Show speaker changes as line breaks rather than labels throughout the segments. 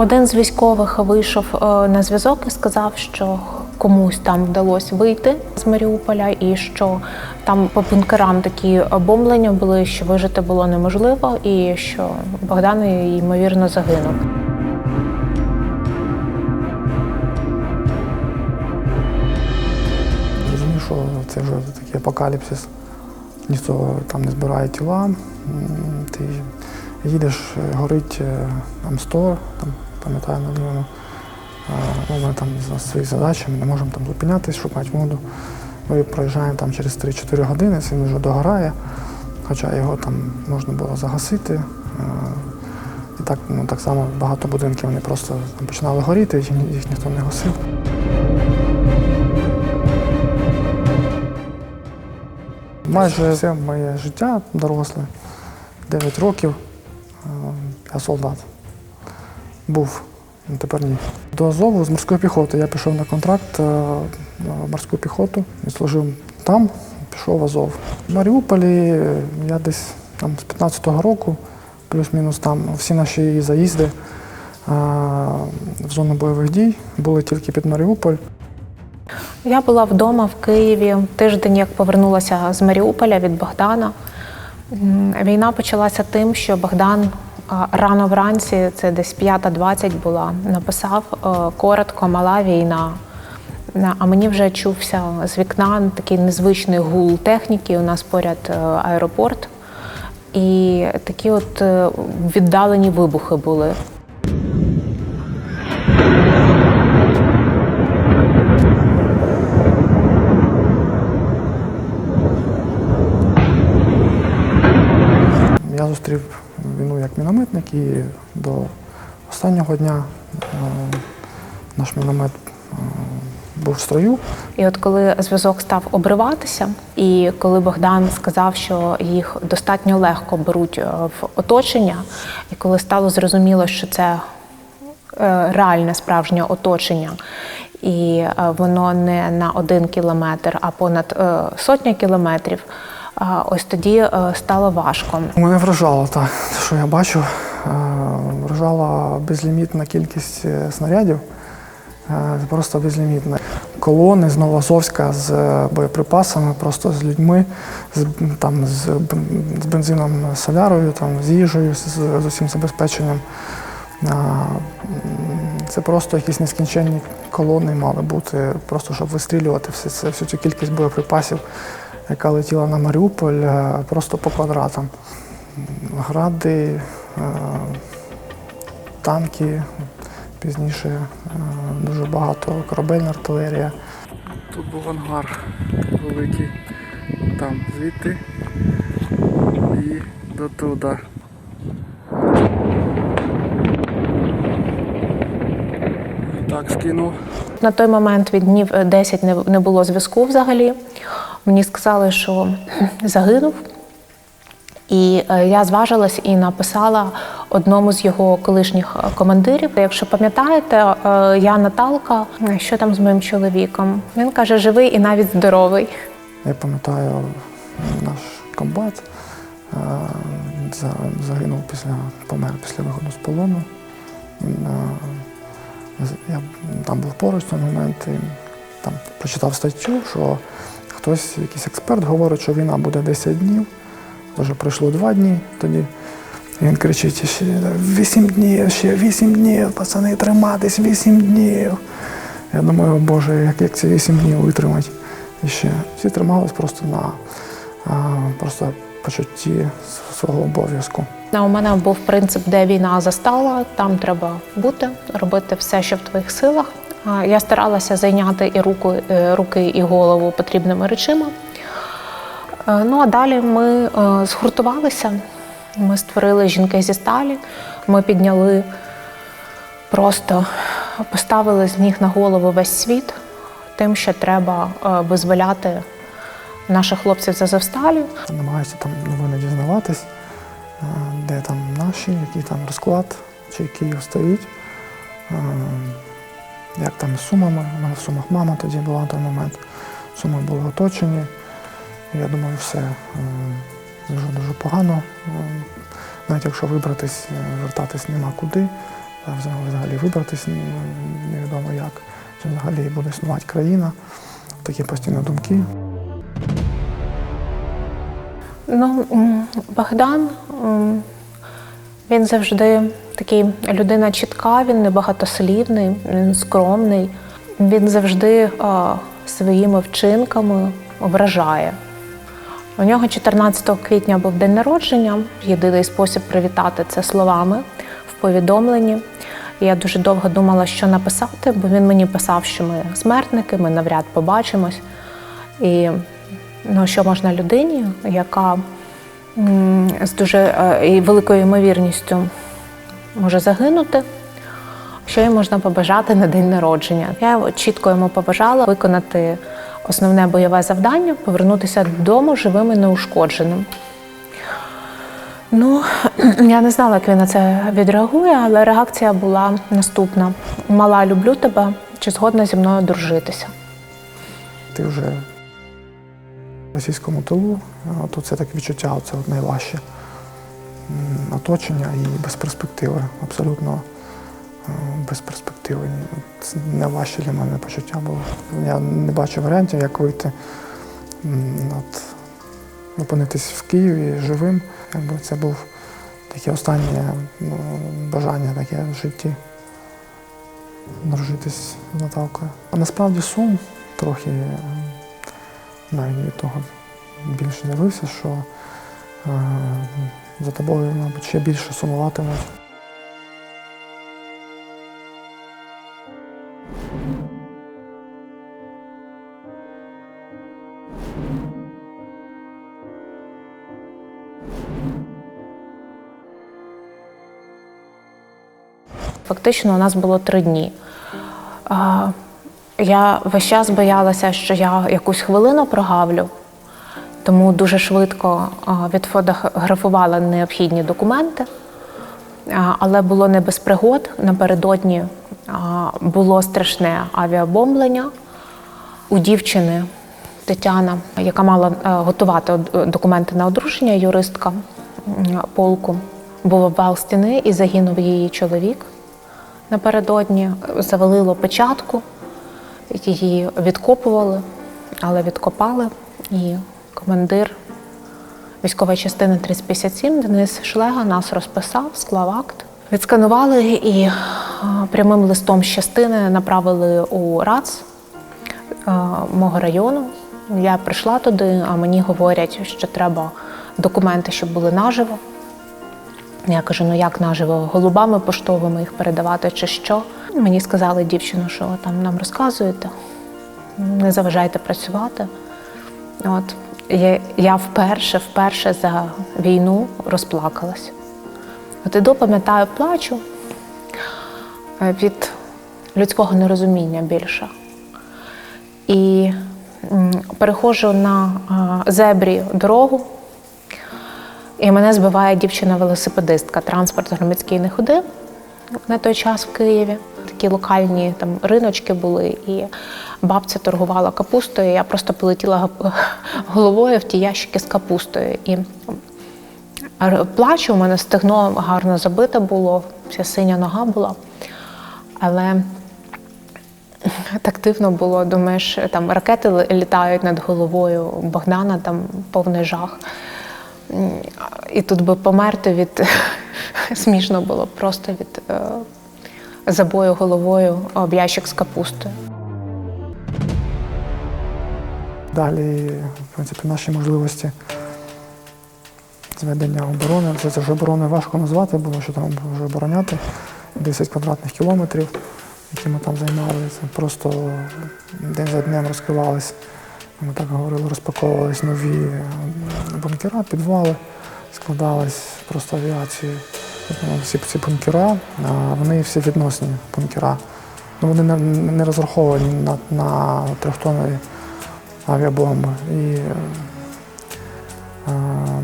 Один з військових вийшов е, на зв'язок і сказав, що комусь там вдалося вийти з Маріуполя, і що там по бункерам такі бомблення були, що вижити було неможливо, і що Богдан ймовірно загинув.
Розумію, що це вже такий апокаліпсис. Ніхто там не збирає тіла. Ти їдеш, е, горить е, М100, там, пам'ятаю на ньому. Ну, ми там за свої задачі, ми не можемо там зупинятись, шукати воду. Ми проїжджаємо там через 3-4 години, він вже догорає, хоча його там можна було загасити. І так, ну, так само багато будинків вони просто там починали горіти, їх, їх ніхто не гасив. Майже все моє життя доросле, 9 років, я солдат. Був, ну, тепер ні. До Азову з морської піхоти. Я пішов на контракт е, в морську піхоту і служив там, пішов в Азов. В Маріуполі е, я десь там з 15-го року, плюс-мінус там всі наші заїзди е, в зону бойових дій були тільки під Маріуполь.
Я була вдома в Києві тиждень, як повернулася з Маріуполя від Богдана. Війна почалася тим, що Богдан рано вранці, це десь 5.20 була, написав е, коротко мала війна. А мені вже чувся з вікна такий незвичний гул техніки. У нас поряд е, аеропорт. І такі от е, віддалені вибухи були.
Я зустрів війну як і до останнього дня е, наш міномет е, був в строю.
І от коли зв'язок став обриватися, і коли Богдан сказав, що їх достатньо легко беруть е, в оточення, і коли стало зрозуміло, що це реальне справжнє оточення, і воно не на один кілометр, а понад сотня кілометрів, ось тоді стало важко.
Мене вражало так, що я бачив. Е, Вражала безлімітна кількість е, снарядів. Е, Просто безлімітна. Колони з Новоазовська з е, боєприпасами, просто з людьми, з, там, з, з бензином, солярою, там, з їжею, з, з усім забезпеченням. Це просто якісь нескінченні колони мали бути, просто щоб вистрілювати все це, всю цю кількість боєприпасів, яка летіла на Маріуполь, е, просто по квадратам. Гради, е, танки, пізніше е, дуже багато корабельна артилерія. Тут був ангар великий, там звідти і до туди. Так, скинув.
На той момент від днів е, 10 не, не було зв'язку взагалі. Мені сказали, що загинув. І е, я зважилась і написала одному з його колишніх е, командирів. Якщо пам'ятаєте, е, я Наталка, що там з моїм чоловіком? Він каже, живий і навіть здоровий.
Я пам'ятаю, наш комбат загинув після помер після виходу з полону. Я там був поруч в той момент і там прочитав статтю, що хтось, якийсь експерт, говорить, що війна буде 10 днів. Вже пройшло 2 дні тоді. Він кричить, ще 8 днів, ще 8 днів, пацани, триматись 8 днів. Я думаю, Боже, як, як ці 8 днів витримати? І ще всі тримались просто на а, просто почутті свого обов'язку.
А У мене був принцип, де війна застала, там треба бути, робити все, що в твоїх силах. Я старалася зайняти і руку, е, руки, і голову потрібними речима. Е, Ну а далі ми е, згуртувалися. Ми створили жінки зі сталі. Ми підняли просто поставили з ніг на голову весь світ, тим, що треба е, визволяти наших хлопців з Азовсталі.
Намагаюся там новини дізнаватись, де там наші, який там розклад, чи Київ стоїть. Як там з сумами? У мене в сумах мама тоді була на той момент. Суми були оточені. Я думаю, все дуже дуже погано. Навіть якщо вибратись, е, вертатись нема куди, взагалі- вибратись невідомо як, чи взагалі буде існувати країна. Такі постійні думки.
Ну, Богдан, він завжди такий людина чітка, він небагатослівний, він скромний. Він завжди своїми вчинками вражає. У нього 14 квітня був день народження. Єдиний спосіб привітати це словами в повідомленні. Я дуже довго думала, що написати, бо він мені писав, що ми смертники, ми навряд побачимось. І ну, що можна людині, яка з дуже е, і великою ймовірністю може загинути, що їй можна побажати на день народження. Я чітко йому побажала виконати основне бойове завдання повернутися додому живим і неушкодженим. Ну, я не знала, як він на це відреагує, але реакція була наступна: Мала, люблю тебе, чи згодна зі мною дружитися?
Ти вже в російському тилу, тут це таке відчуття, це найважче. Оточення і без перспективи, абсолютно без перспективи. Це найважче для мене почуття було. Я не бачу варіантів, як вийти, от, опинитись в Києві живим. Якби це був таке останнє ну, бажання таке в житті дружитись з Наталкою. А насправді сум трохи е, навіть від того більше дивився, що е, за тобою, мабуть, ще більше сумуватимуть.
Фактично, у нас було три дні. Я весь час боялася, що я якусь хвилину прогавлю, тому дуже швидко відфотографувала необхідні документи. Але було не без пригод. Напередодні було страшне авіабомблення. У дівчини Тетяна, яка мала е, готувати документи на одруження, юристка полку, був обвал стіни і загинув її чоловік напередодні. Завалило печатку, її відкопували, але відкопали. І командир військової частини 3057 Денис Шлега нас розписав, склав акт. Відсканували і прямим листом з частини направили у РАЦ мого району. Я прийшла туди, а мені говорять, що треба документи, щоб були наживо. Я кажу, ну як наживо, голубами поштовими їх передавати чи що. Мені сказали дівчину, що там нам розказуєте, не заважайте працювати. От я, я вперше, вперше за війну розплакалась. От іду, пам'ятаю, плачу е, від людського нерозуміння більше. І м, переходжу на е, зебрі дорогу, і мене збиває дівчина-велосипедистка. Транспорт громадський не ходив на той час в Києві. Такі локальні там риночки були, і бабця торгувала капустою. Я просто полетіла головою в ті ящики з капустою. І плачу, у мене стегно гарно забите було, вся синя нога була. Але так дивно було, думаєш, там ракети літають над головою, Богдана там повний жах. І тут би померти від смішно було просто від е, забою головою об ящик з капустою.
Далі, в принципі, наші можливості зведення оборони. Це, вже оборони важко назвати, було що там вже обороняти 10 квадратних кілометрів, які ми там займали. Це просто день за днем розкривались, ми так говорили, розпаковувались нові бункера, підвали, складались просто авіацією. Ну, Всі ці бункера, вони всі відносні бункера. Ну, вони не, не розраховані на, на трьохтоннові авіабомби. І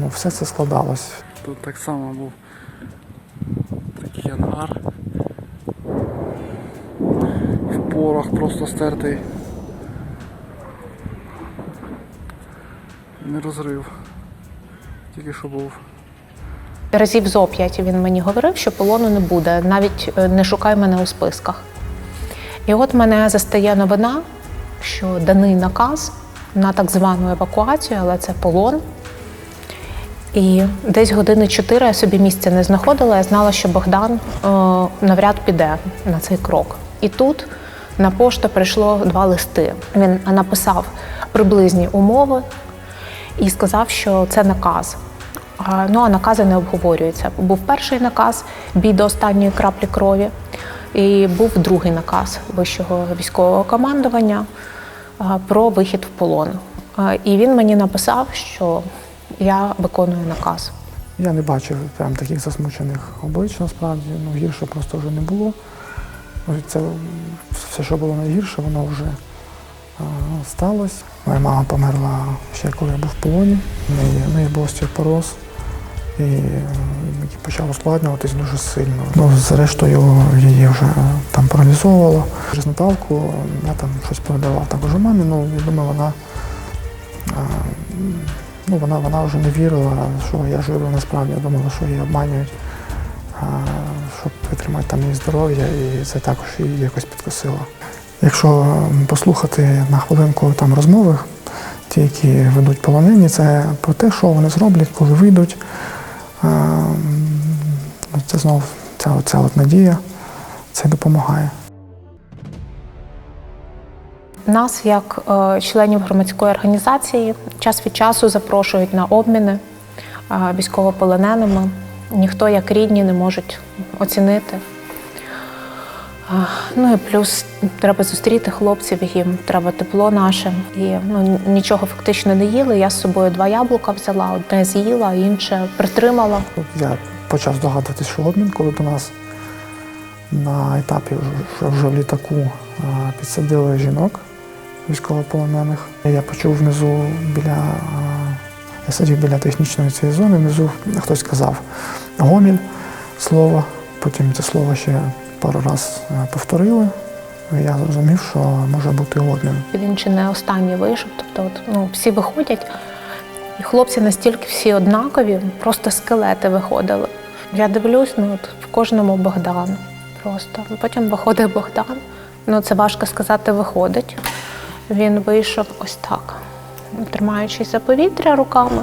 ну, все це складалось. Тут так само був такий ангар. В порох просто стертий. Не розрив. Тільки що був.
разів зо п'ять він мені говорив, що полону не буде, навіть е, не шукай мене у списках. І от мене застає новина, що даний наказ на так звану евакуацію, але це полон. І десь години чотири я собі місця не знаходила. Я знала, що Богдан е, навряд піде на цей крок. І тут на пошту прийшло два листи. Він написав приблизні умови і сказав, що це наказ. Ну а накази не обговорюються. Був перший наказ бій до останньої краплі крові, і був другий наказ вищого військового командування про вихід в полон. І він мені написав, що я виконую наказ.
Я не бачив прям таких засмучених облич, насправді. Ну, гірше просто вже не було. Це все, що було найгірше, воно вже сталося. Моя мама померла ще коли я був в полоні. В неї, був остеопороз. І е, почав ускладнюватись дуже сильно. Ну, зрештою, її вже там паралізовувало. Через Наталку я там щось передавав також мамі, ну, я думаю, вона ну, вона, вона вже не вірила, що я живу насправді. Я думала, що її обманюють, щоб витримати там її здоров'я, і це також її якось підкосило. Якщо послухати на хвилинку там розмови, ті, які ведуть полонені, це про те, що вони зроблять, коли вийдуть. Це знову ця, ця от надія, це допомагає.
Нас, як е, членів громадської організації, час від часу запрошують на обміни е, військовополоненими. Ніхто, як рідні, не можуть оцінити. Е, Ну і плюс треба зустріти хлопців, їм треба тепло наше. І ну, нічого фактично не їли. Я з собою два яблука взяла, одне з'їла, інше притримала.
Я почав здогадуватися, що обмін, коли до нас на етапі вже, в літаку підсадили жінок військовополонених. Я почув внизу біля. Я сидів біля технічної цієї зони, внизу хтось сказав гоміль слово, потім це слово ще пару разів повторили. І я зрозумів, що може бути обмін.
Він чи не останній вийшов. Тобто, от, ну, всі виходять, і хлопці настільки всі однакові, просто скелети виходили. Я дивлюсь, ну от в кожному Богдан. Просто. Потім виходить Богдан. Ну, це важко сказати, виходить. Він вийшов ось так, тримаючись за повітря руками.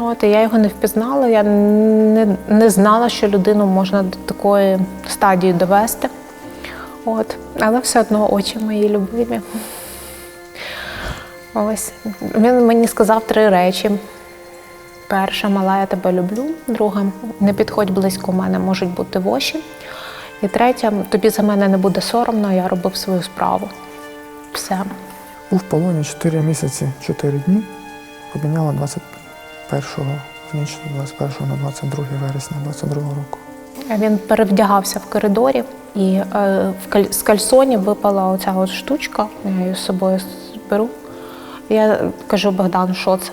От, і я його не впізнала. Я не, не знала, що людину можна до такої стадії довести. От. Але все одно очі мої любимі. Ось. Він мені сказав три речі. Перша, мала, я тебе люблю. Друга, не підходь близько мене, можуть бути воші. І третя, тобі за мене не буде соромно, я робив свою справу. Все.
Був в полоні 4 місяці, 4 дні. Обміняла 21-го, в ніч 21 на 22 вересня 22 року.
Він перевдягався в коридорі, і е, в каль- з кальсонів випала оця от штучка, я її з собою беру. Я кажу, Богдан, що це?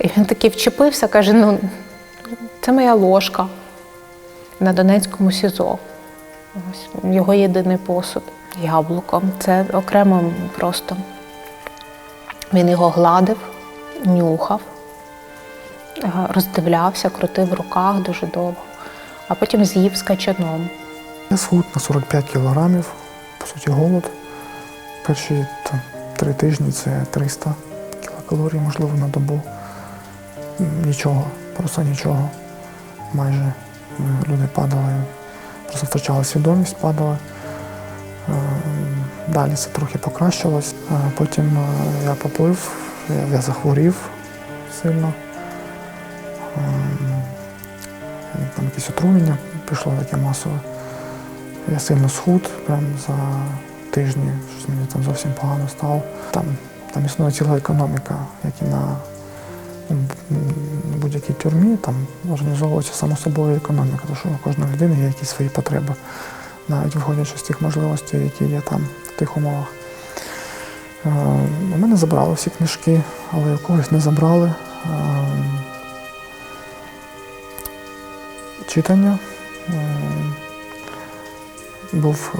І він такий вчепився, каже: ну, це моя ложка на Донецькому СІЗО. Ось його єдиний посуд. Яблуком. Це окремо просто. Він його гладив, нюхав, роздивлявся, крутив в руках дуже довго, а потім з'їв з качаном.
Схуд на 45 кілограмів, по суті, голод. Перші там, три тижні це 300 кілокалорій, можливо, на добу. Нічого, просто нічого. Майже Е, люди падали, просто втрачали свідомість, падали. Е, Далі це трохи покращилось. Е, Потім е, я поплив, я захворів сильно. Ем, Там якесь отруєння пішло таке масове. Я сильно схуд, прям за тижні, щось мені там зовсім погано стало. Там, там існує ціла економіка, як і на будь-якій тюрмі, там організовується само собою економіка, тому що у кожної людини є якісь свої потреби, навіть виходячи з тих можливостей, які є там в тих умовах. Е, У мене забрали всі книжки, але у когось не забрали. Читання. Е, був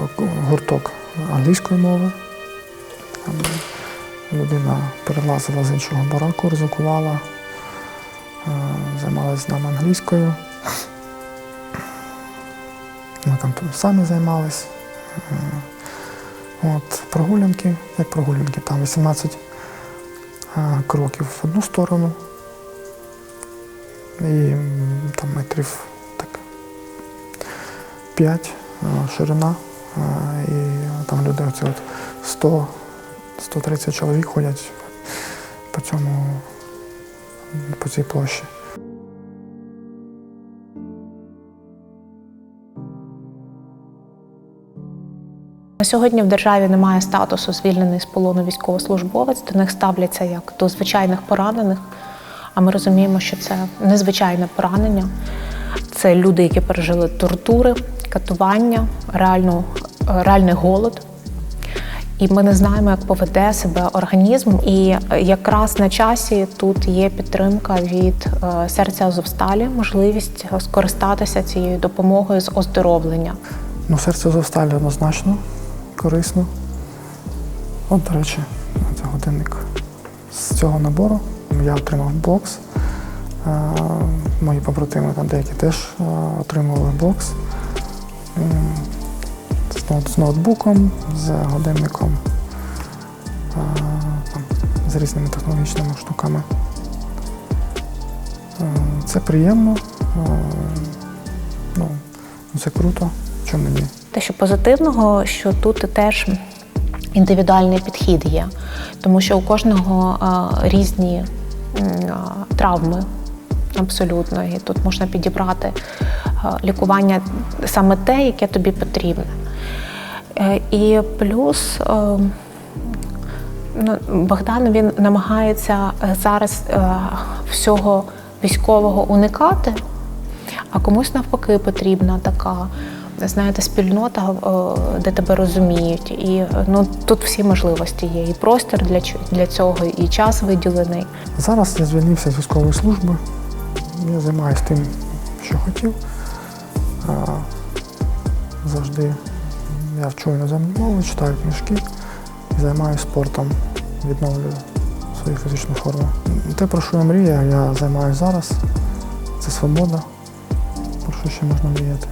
гурток англійської мови. Людина перелазила з іншого бараку, ризикувала, е, займалася з нами англійською. Ми там самі займались. Е, От, прогулянки, як прогулянки, там 18 е, кроків в одну сторону. І там метрів 5 е, ширина. Е, І там люди оце от 100 130 чоловік ходять по цьому по цій площі.
На сьогодні в державі немає статусу звільнений з полону військовослужбовець. До них ставляться як до звичайних поранених. А ми розуміємо, що це незвичайне поранення. Це люди, які пережили тортури, катування, реальну, е, реальний голод. І ми не знаємо, як поведе себе організм. І якраз на часі тут є підтримка від е, серця Азовсталі, можливість скористатися цією допомогою з оздоровлення.
Ну, серце Зовсталі однозначно корисно. От, до речі, це годинник з цього набору. Я отримав бокс. Е, Мої побратими там деякі теж отримували бокс. З, ноутбуком, з годинником, е, з різними технологічними штуками. Е, Це приємно. е, Ну, це круто. Чому ні?
Те, що позитивного, що тут теж індивідуальний підхід є, тому що у кожного е, різні е, травми. Абсолютно, і тут можна підібрати лікування саме те, яке тобі потрібне. Е, І плюс е, ну, Богдан він намагається е, зараз е, всього військового уникати, а комусь навпаки потрібна така, знаєте, спільнота, е, де тебе розуміють. І е, ну, тут всі можливості є. І простір для, для цього, і час виділений.
Зараз я звільнився з військової служби. Я займаюся тим, що хотів. Завжди я вчу іноземну мову, читаю книжки і займаюся спортом, відновлюю свою фізичну форму. Те, про що я мрію, я займаюся зараз. Це свобода. Про що ще можна мріяти?